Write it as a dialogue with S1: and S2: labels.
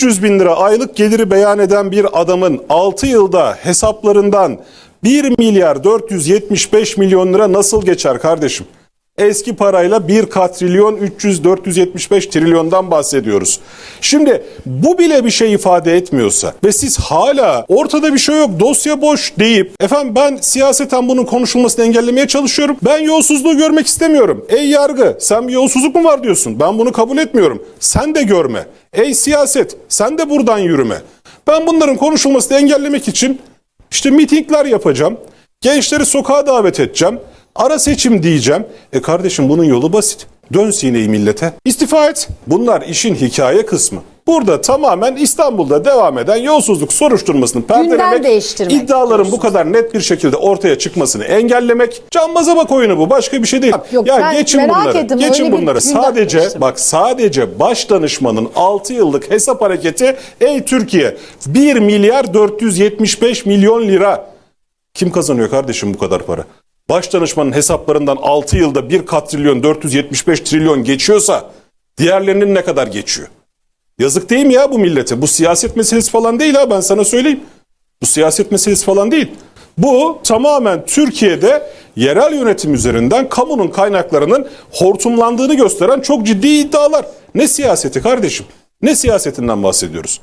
S1: 300 bin lira aylık geliri beyan eden bir adamın 6 yılda hesaplarından 1 milyar 475 milyon lira nasıl geçer kardeşim? Eski parayla 1 katrilyon 300 475 trilyondan bahsediyoruz. Şimdi bu bile bir şey ifade etmiyorsa ve siz hala ortada bir şey yok dosya boş deyip efendim ben siyaseten bunun konuşulmasını engellemeye çalışıyorum. Ben yolsuzluğu görmek istemiyorum. Ey yargı sen bir yolsuzluk mu var diyorsun? Ben bunu kabul etmiyorum. Sen de görme. Ey siyaset sen de buradan yürüme. Ben bunların konuşulmasını engellemek için işte mitingler yapacağım. Gençleri sokağa davet edeceğim. Ara seçim diyeceğim. E kardeşim bunun yolu basit. Dön sineyi millete. İstifa et. Bunlar işin hikaye kısmı. Burada tamamen İstanbul'da devam eden yolsuzluk soruşturmasını perdelemek, iddiaların bu
S2: diyorsunuz.
S1: kadar net bir şekilde ortaya çıkmasını engellemek. Cambaza bak oyunu bu. Başka bir şey değil.
S2: Yok,
S1: ya geçin bunları.
S2: ettim,
S1: Geçin bunları. Sadece bak sadece baş danışmanın 6 yıllık hesap hareketi ey Türkiye 1 milyar 475 milyon lira. Kim kazanıyor kardeşim bu kadar para? Baş danışmanın hesaplarından 6 yılda 1 katrilyon 475 trilyon geçiyorsa diğerlerinin ne kadar geçiyor? Yazık değil mi ya bu millete? Bu siyaset meselesi falan değil ha ben sana söyleyeyim. Bu siyaset meselesi falan değil. Bu tamamen Türkiye'de yerel yönetim üzerinden kamunun kaynaklarının hortumlandığını gösteren çok ciddi iddialar. Ne siyaseti kardeşim? Ne siyasetinden bahsediyoruz?